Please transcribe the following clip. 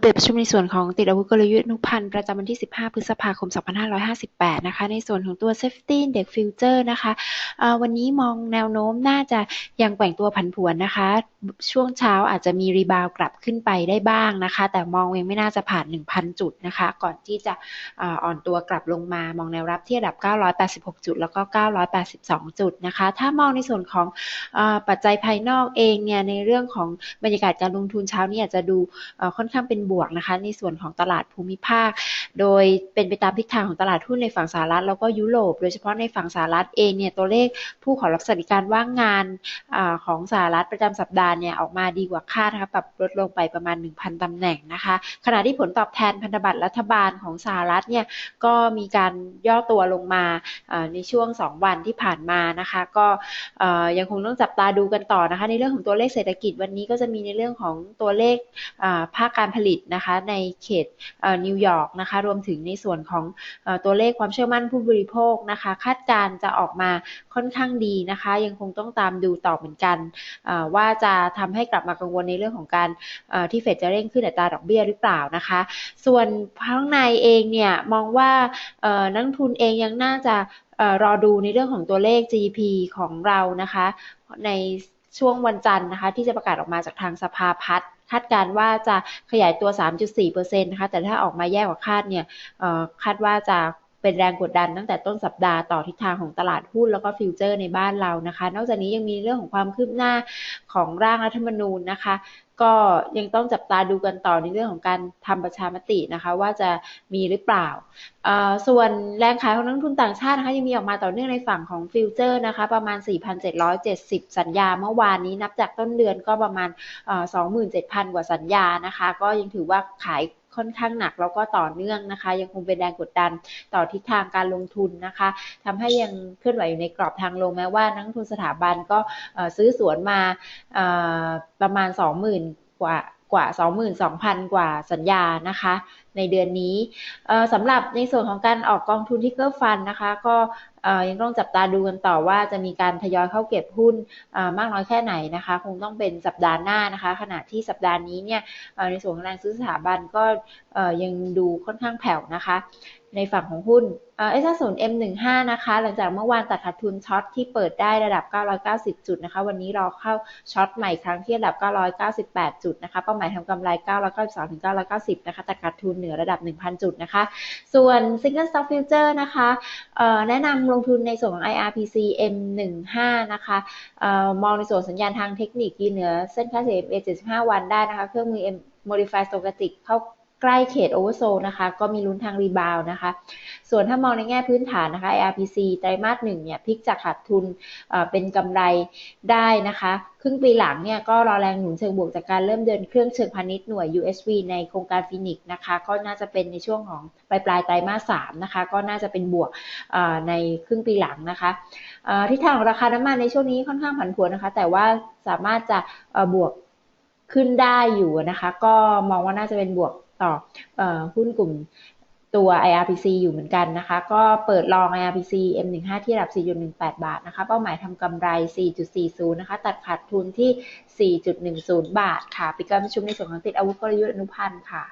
เปิดประชุมในส่วนของติดอาวุธกลยุทธ์อนุพันธ์ประจำวันที่ 15 พฤษภาคม 2558 นะคะ ในส่วนของตัว Safety Index Future นะคะ วันนี้มองแนวโน้มน่าจะยังแกว่งตัวผันผวนนะคะ ช่วงเช้าอาจจะมีรีบาวกลับขึ้นไปได้บ้างนะคะ แต่มองยังไม่น่าจะผ่าน 1,000 จุดนะคะ ก่อนที่จะอ่อนตัวกลับลงมามองแนวรับที่ระดับ 986 จุด แล้วก็ 982 จุดนะคะ ถ้ามองในส่วนของปัจจัยภายนอกเองเนี่ย ในเรื่องของบรรยากาศการลงทุนเช้านี้อาจจะดูค่อนข้างางเป็นบวกนะคะในส่วนของตลาดภูมิภาค โดยเป็นไปตามทิศทางของตลาดหุ้นในฝั่งสหรัฐแล้วก็ยุโรป โดยเฉพาะในฝั่งสหรัฐเองเนี่ยตัวเลขผู้ขอรับสวัสดิการว่างงานอของสหรัฐประจำสัปดาห์เนี่ยออกมาดีกว่าคาดนะคะปรับลดลงไปประมาณ 1,000ตำแหน่งนะคะ ขณะที่ผลตอบแทนพันธบัตรรัฐบาลของสหรัฐเนี่ยก็มีการย่อตัวลงมาในช่วง 2 วันที่ผ่านมานะคะ ก็ยังคงต้องจับตาดูกันต่อนะคะ ในเรื่องของตัวเลขเศรษฐกิจวันนี้ก็จะมีในเรื่องของตัวเลขภาคการผลิตนะคะในเขตนิวยอร์กนะคะรวมถึงในส่วนของตัวเลขความเชื่อมั่นผู้บริโภคนะคะ คาดการจะออกมาค่อนข้างดีนะคะ ยังคงต้องตามดูต่อเหมือนกัน ว่าจะทำให้กลับมากังวลในเรื่องของการที่เฟดจะเร่งขึ้นอัตราดอกเบี้ยหรือเปล่านะคะ ส่วนข้างในเองเนี่ยมองว่านักทุนเองยังน่าจะรอดูในเรื่องของตัวเลข GDP ของเรานะคะ ในช่วงวันจันทร์นะคะ ที่จะประกาศออกมาจากทางสภาพัฒน์ คาดการว่าจะขยายตัว 3.4%นะคะแต่ถ้าออกมาแย่กว่าคาดเนี่ยคาดว่าจะเป็นแรงกดดันตั้งแต่ต้นสัปดาห์ต่อทิศทางของตลาดหุ้นแล้วก็ฟิวเจอร์ในบ้านเรานะคะ นอกจากนี้ยังมีเรื่องของความคืบหน้าของร่างรัฐธรรมนูญนะคะ ก็ยังต้องจับตาดูกันต่อในเรื่องของการทำประชามตินะคะ ว่าจะมีหรือเปล่า ส่วนแรงขายของนักทุนต่างชาตินะคะยังมีออกมาต่อเนื่องในฝั่งของฟิวเจอร์นะคะ ประมาณ 4,770 สัญญาเมื่อวานนี้นับจากต้นเดือนก็ประมาณ 27,000 กว่าสัญญานะคะ ก็ยังถือว่าขาย ค่อนข้างหนักแล้วก็ต่อเนื่องนะคะ ยังคงเป็นแรงกดดันต่อทิศทางการลงทุนนะคะทำให้ยังเคลื่อนไหวอยู่ในกรอบทางลงแม้ว่านักทุนสถาบันก็ซื้อสวนมาประมาณ 20,000 กว่ากว่า 22,000 กว่าสัญญานะคะ ในเดือนนี้สำหรับในส่วนของการออกกองทุนที่เกิร์ฟันนะคะ ก็ยังต้องจับตาดูกันต่อว่าจะมีการทยอยเข้าเก็บหุ้นมากน้อยแค่ไหนนะคะ คงต้องเป็นสัปดาห์หน้านะคะ ขณะที่สัปดาห์นี้เนี่ยในส่วนของแรงซื้อสถาบันก็ยังดูค่อนข้างแผ่วนะคะ ในฝั่งของหุ้นเอสศูนย์ M15 นะคะ หลังจากเมื่อวานตัดขาดทุนช็อตที่เปิดได้ระดับ 990 จุดนะคะ วันนี้เราเข้าช็อตใหม่ครั้งที่ระดับ 998 จุดนะคะ เป้าหมายทำกำไร 992 ถึง 990 นะคะ ตัดขาดทุนเหนือระดับ 1,000 จุดนะคะ ส่วน Single Stock Future นะคะแนะนำลงทุนในส่วนของ IRPC M15 นะคะมองในส่วนสัญญาณทางเทคนิคยืนเหนือเส้นค่าเฉลี่ย75 วันได้นะคะ เครื่องมือ M Modify Stochastic เข้า ใกล้เขตโอเวอร์โซนะคะ ก็มีลุ้นทางรีบาวนะคะ ส่วนถ้ามองในแง่พื้นฐานนะคะ ARPC ไตรมาสหนึ่งเนี่ยพลิกจากขาดทุนเป็นกำไรได้นะคะครึ่งปีหลังเนี่ยก็รอแรงหนุนเชิงบวกจากการเริ่มเดินเครื่องเชิงพาณิชย์หน่วย USV ในโครงการฟินิกนะคะ ก็น่าจะเป็นในช่วงของปลายปลายไตรมาสสามนะคะ ก็น่าจะเป็นบวกในครึ่งปีหลังนะคะทิศทางของราคาน้ำมันในช่วงนี้ค่อนข้างผันผวนนะคะ แต่ว่าสามารถจะบวกขึ้นได้อยู่นะคะ ก็มองว่าน่าจะเป็นบวก ต่อหุ้นกลุ่มตัว IRPC อยู่เหมือนกันนะคะ ก็เปิดลอง IRPC M15 ที่ระดับ 4.18 บาทนะคะ เป้าหมายทำกำไร 4.40 นะคะ ตัดขาดทุนที่ 4.10 บาทค่ะ ปิดการประชุมในส่วนของติดอาวุธกลยุทธ์อนุพันธ์ค่ะ